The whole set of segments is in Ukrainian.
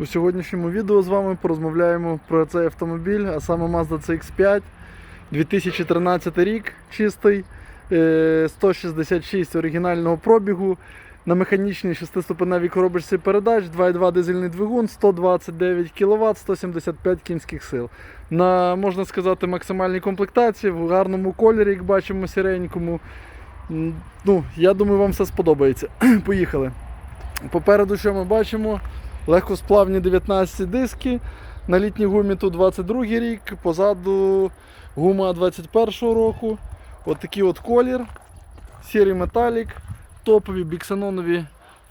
У сьогоднішньому відео з вами порозмовляємо про цей автомобіль, а саме Mazda CX5 2013 рік, чистий, е, 166 оригінального пробігу. На механічній шестиступеневій коробочці передач, 2.2 дизельний двигун, 129 кВт, 175 кінських сил. На, можна сказати, максимальній комплектації, в гарному кольорі, як бачимо, сіренькому. Ну, я думаю, вам все сподобається. Поїхали. Попереду, що ми бачимо, легкосплавні 19 диски. На літній гумі тут 22 рік, позаду гума 21 року. От такий от колір, сірий металік, топові біксенонові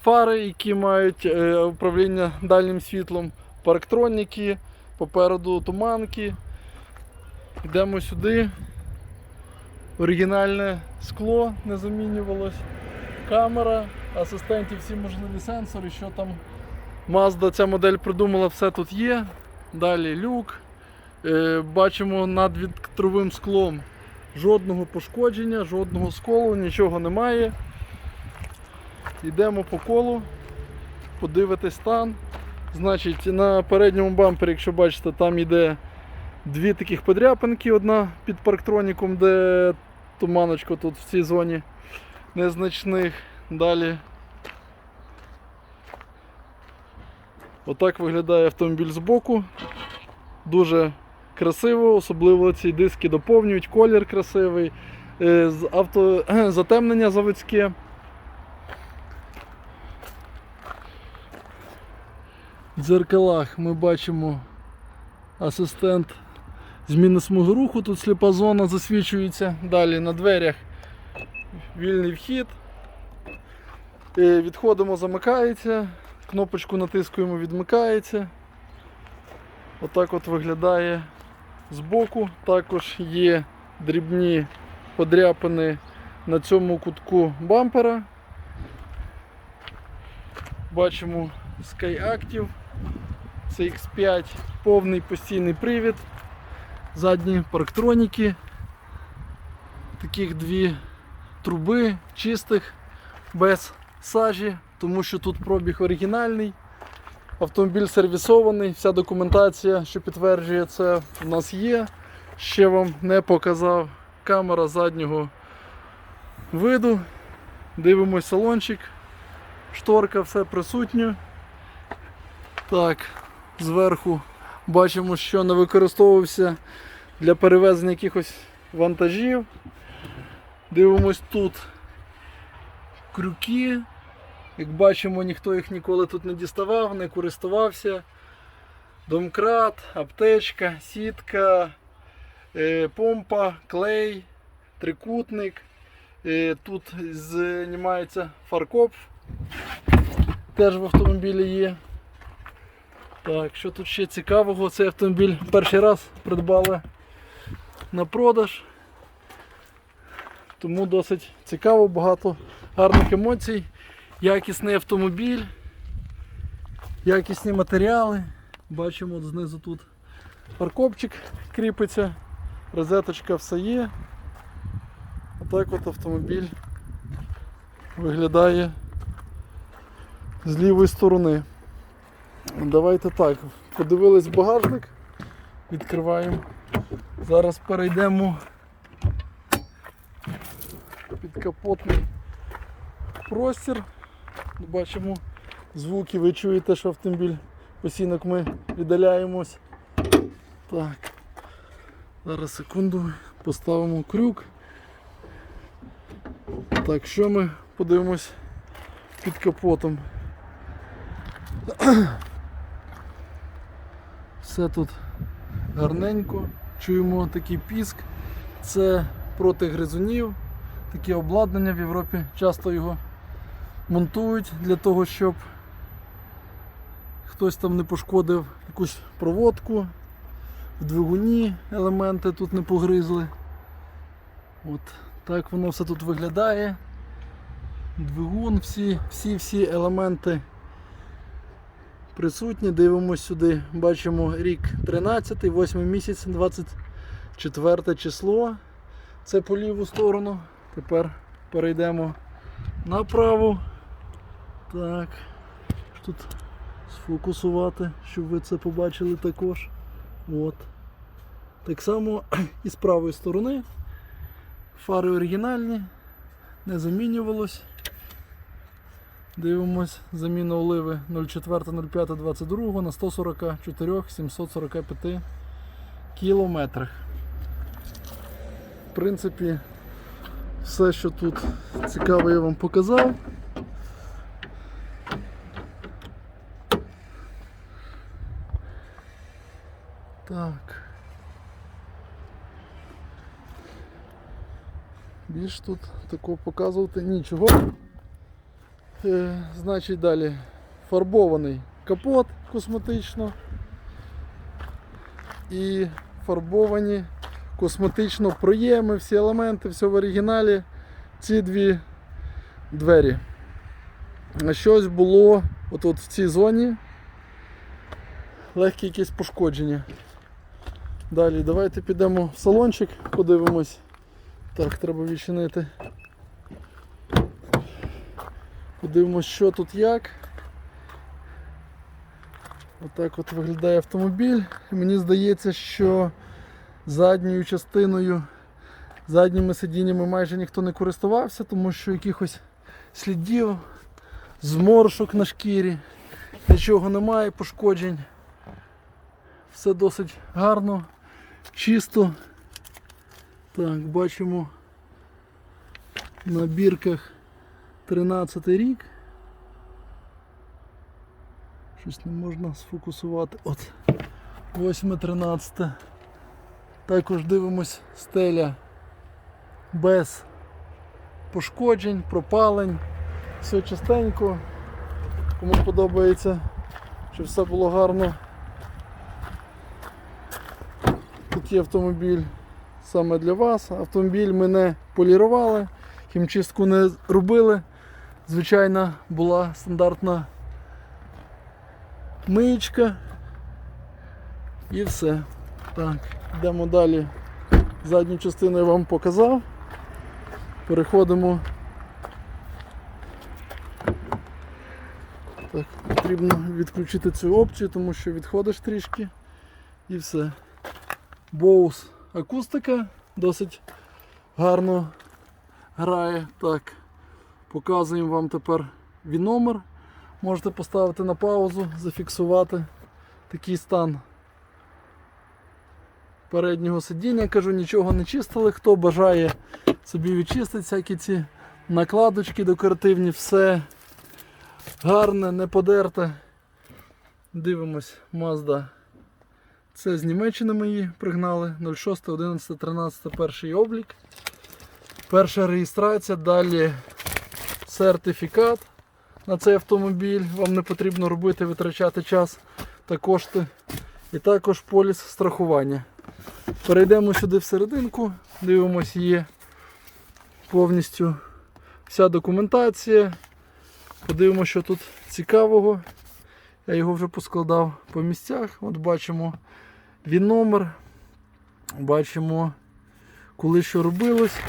фари, які мають е, управління дальнім світлом, парктроніки, попереду туманки. Йдемо сюди. Оригінальне скло не замінювалось. Камера, асистенти, всі можливі сенсори, що там Mazda ця модель придумала, все тут є. Далі люк. Е, бачимо над вітровим склом жодного пошкодження, жодного сколу, нічого немає. Йдемо по колу, подивитись стан. Значить, на передньому бампері, якщо бачите, там йде дві таких подряпинки, одна під парктроніком, де туманочка тут в цій зоні незначних. Далі. Отак виглядає автомобіль збоку. Дуже красиво, особливо ці диски доповнюють, колір красивий, е, авто... затемнення заводське. В дзеркалах ми бачимо асистент зміни смуги руху, тут сліпа зона засвічується. Далі на дверях вільний вхід. Е, Відходимо, замикається, кнопочку натискуємо, відмикається. Отак от виглядає збоку. Також є дрібні подряпини на цьому кутку бампера. Бачимо SkyActiv CX5, повний постійний привід, задні парктроніки, таких дві труби чистих, без сажі, тому що тут пробіг оригінальний. Автомобіль сервісований, вся документація, що підтверджує це, у нас є. Ще вам не показав камера заднього виду. Дивимось салончик, шторка, все присутнє. Так, зверху бачимо, що не використовувався для перевезення якихось вантажів. Дивимось тут крюки. Як бачимо, ніхто їх ніколи тут не діставав, не користувався. Домкрат, аптечка, сітка, е, помпа, клей, трикутник. Е, Тут знімається фаркоп. Теж в автомобілі є. Так, що тут ще цікавого? Цей автомобіль перший раз придбали на продаж. Тому досить цікаво, багато гарних емоцій. Якісний автомобіль, якісні матеріали. Бачимо от знизу тут паркопчик кріпиться, розеточка все є. Отак от автомобіль виглядає з лівої сторони. Давайте так, подивились багажник, відкриваємо. Зараз перейдемо капотний простір. Бачимо звуки, ви чуєте, що автомобіль постійно ми віддаляємось. Так. Зараз секунду, поставимо крюк. Так, що ми подивимось під капотом. Все тут гарненько, чуємо такий піск. Це проти гризунів. Таке обладнання в Європі часто його монтують для того, щоб хтось там не пошкодив якусь проводку, в двигуні елементи тут не погризли. От так воно все тут виглядає. Двигун, всі, всі, всі елементи присутні. Дивимось сюди, бачимо рік 13, 8 місяць, 24 число. Це по ліву сторону. Тепер перейдемо направо. Так. Тут сфокусувати, щоб ви це побачили також. От. Так само і з правої сторони. Фари оригінальні, не замінювалось. Дивимось заміна оливи 04.05.22 на 144 745 кілометрах. В принципі, все, що тут цікаве, я вам показав. Так. Більш тут такого показувати нічого. Е, значить далі фарбований капот косметично і фарбовані косметично проєми, всі елементи, все в оригіналі. Ці дві двері. Щось було отут в цій зоні. Легкі якісь пошкодження. Далі давайте підемо в салончик, подивимось. Так, треба відчинити. Подивимось, що тут як. Отак от виглядає автомобіль. Мені здається, що задньою частиною, задніми сидіннями майже ніхто не користувався, тому що якихось слідів, зморшок на шкірі, нічого немає, пошкоджень. Все досить гарно, чисто. Так, бачимо на бірках 13 рік. Щось не можна сфокусувати. От 8-13. Також дивимось стеля без пошкоджень, пропалень. Все частенько. Кому подобається, щоб все було гарно. Такий автомобіль саме для вас. Автомобіль ми не полірували, хімчистку не робили. Звичайна була стандартна миєчка і все. Так, йдемо далі. Задню частину я вам показав. Переходимо. Так, потрібно відключити цю опцію, тому що відходиш трішки і все. Боус акустика досить гарно грає. Так, показуємо вам тепер віномер. Можете поставити на паузу, зафіксувати такий стан переднього сидіння. Кажу, нічого не чистили. Хто бажає собі відчистити всякі ці накладочки декоративні, все гарне, не подерте. Дивимось, Mazda. Це з Німеччини ми її пригнали. 06, 11, 13, перший облік. Перша реєстрація, далі сертифікат на цей автомобіль. Вам не потрібно робити, витрачати час та кошти. І також поліс страхування. Перейдемо сюди всерединку, дивимось, є повністю вся документація. Подивимося, що тут цікавого. Я його вже поскладав по місцях. От бачимо він номер. Бачимо, коли що робилось.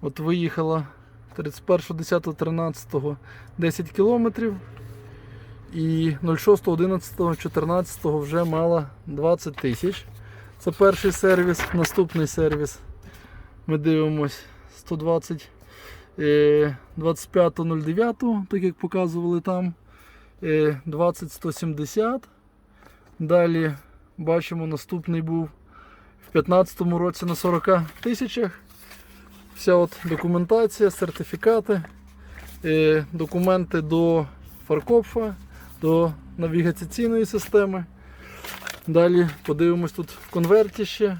От виїхала 31.10.13 10 кілометрів. І 06.11.14 вже мала 20 тисяч. Це перший сервіс. Наступний сервіс. Ми дивимось 120 е, 25.09, так як показували там. е, 20.170. Далі бачимо, наступний був в 2015 році на 40 тисячах. Вся от документація, сертифікати, е, документи до фаркопфа, до навігаційної системи. Далі подивимось тут в конверті ще.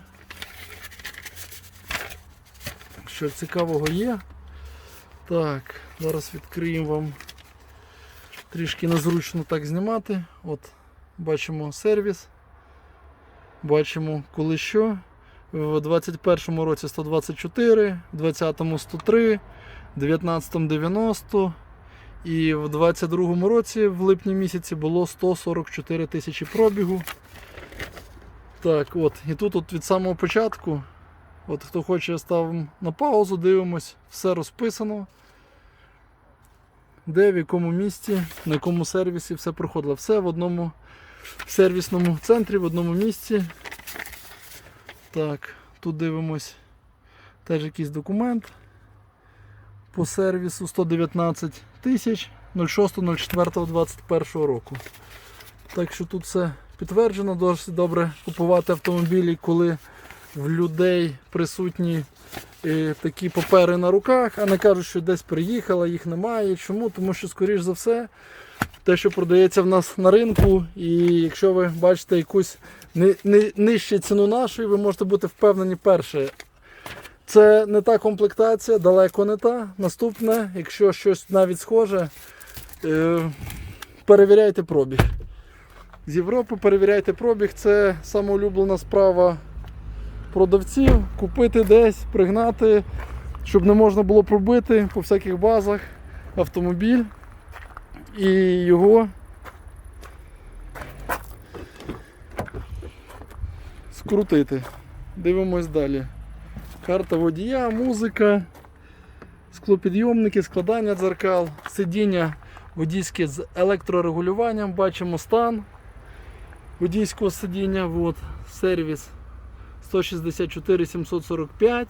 Що цікавого є. Так, зараз відкриємо вам трішки незручно так знімати. От бачимо сервіс. Бачимо коли що. В 21 році 124, в 20-му 103, в 19-му 90 і в 22 році в липні місяці було 144 тисячі пробігу. Так, от, і тут от від самого початку, от хто хоче ставимо на паузу, дивимось, все розписано. де, в якому місці, на якому сервісі все проходило. Все в одному сервісному центрі, в одному місці. Так, тут дивимось теж якийсь документ по сервісу 119 тисяч 06.04.21 року. Так що тут все підтверджено, досить добре купувати автомобілі, коли в людей присутні е, такі папери на руках, а не кажуть, що десь приїхала, їх немає. Чому? Тому що, скоріш за все, те, що продається в нас на ринку, і якщо ви бачите якусь ни- ни- нижчу ціну нашої, ви можете бути впевнені перше. Це не та комплектація, далеко не та. Наступне, якщо щось навіть схоже, е, перевіряйте пробіг. З Європи перевіряйте пробіг, це самоулюблена справа продавців. Купити десь, пригнати, щоб не можна було пробити по всяких базах автомобіль і його скрутити. Дивимось далі. Карта водія, музика, склопідйомники, складання дзеркал, сидіння водійське з електрорегулюванням, бачимо стан водійського сидіння. От, сервіс 164 745.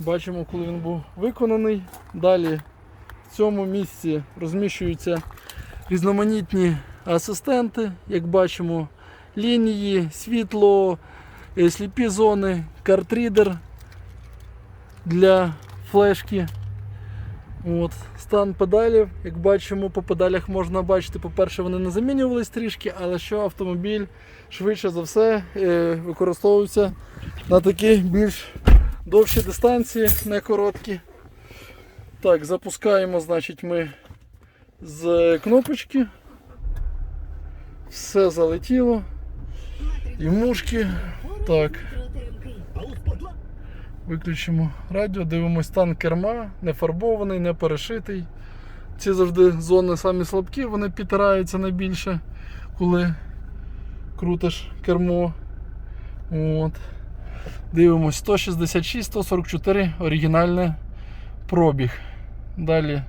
Бачимо, коли він був виконаний. Далі в цьому місці розміщуються різноманітні асистенти, як бачимо, лінії, світло, е, сліпі зони, картрідер для флешки. От, стан педалів, як бачимо, по педалях можна бачити, по-перше, вони не замінювались трішки, але що автомобіль швидше за все е, використовується на такі більш довші дистанції, не короткі. Так, запускаємо, значить, ми з кнопочки. Все залетіло. І мушки. Так. Виключимо радіо, дивимось стан керма, не фарбований, не перешитий. Ці завжди зони самі слабкі, вони підтираються найбільше, коли крутиш кермо. От. Дивимось 166, 144 оригінальний пробіг. Далі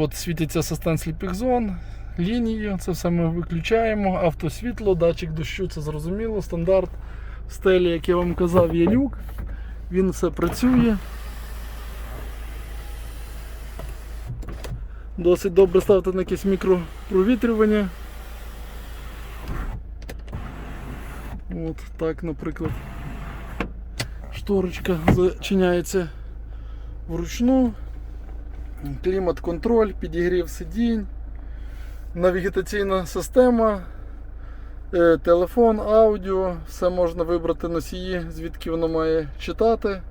от, світиться асистент сліпих зон, лінії, це все ми виключаємо, автосвітло, датчик дощу, це зрозуміло, стандарт стелі, як я вам казав, є люк. Він все працює. Досить добре ставити на якесь мікропровітрювання. От так, наприклад, шторочка зачиняється вручну. Клімат-контроль, підігрів сидінь, навігаційна система, телефон, аудіо, все можна вибрати носії, звідки воно має читати.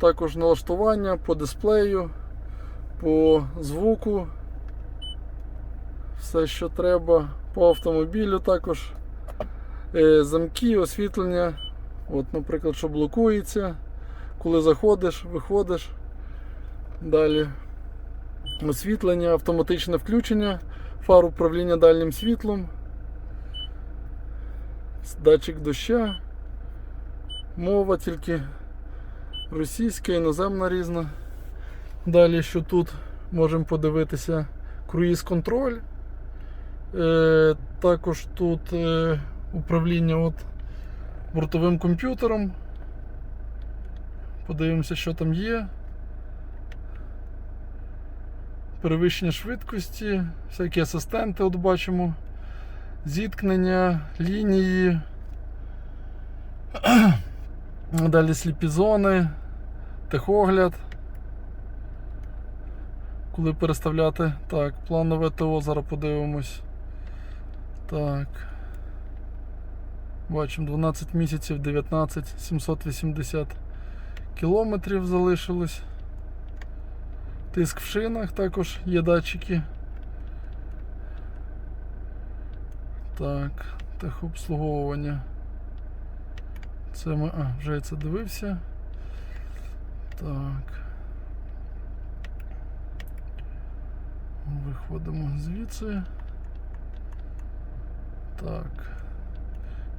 Також налаштування по дисплею, по звуку, все, що треба, по автомобілю також. Е, Замки, освітлення. От, наприклад, що блокується, коли заходиш, виходиш. Далі освітлення, автоматичне включення, фар управління дальнім світлом, датчик доща, мова тільки російська, іноземна різна. Далі, що тут можемо подивитися, круїз контроль. Е, також тут е, управління от бортовим комп'ютером. Подивимося, що там є. Перевищення швидкості, всякі асистенти, от бачимо, зіткнення, лінії, далі сліпі зони, техогляд. Коли переставляти. Так, планове ТО, зараз подивимось. Так. Бачимо 12 місяців, 19 780 кілометрів залишилось. Тиск в шинах також є датчики. Так, техобслуговування. Це ми... А, вже я це дивився. Так. Виходимо звідси. Так.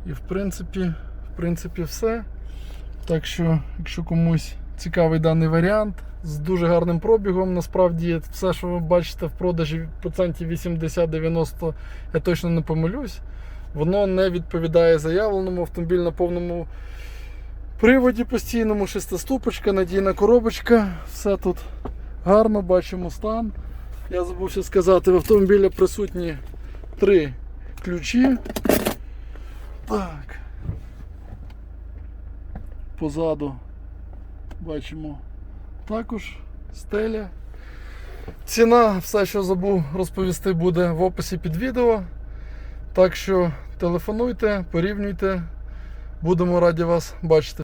І в принципі, в принципі все. Так що, якщо комусь цікавий даний варіант з дуже гарним пробігом. Насправді, все, що ви бачите в продажі процентів 80-90, я точно не помилюсь. Воно не відповідає заявленому автомобіль на повному приводі постійному, шестиступочка, надійна коробочка. Все тут гарно, бачимо стан. Я забувся сказати, в автомобілі присутні три ключі. Так. Позаду бачимо також стеля. Ціна, все, що забув розповісти, буде в описі під відео. Так що телефонуйте, порівнюйте. Будемо раді вас бачити.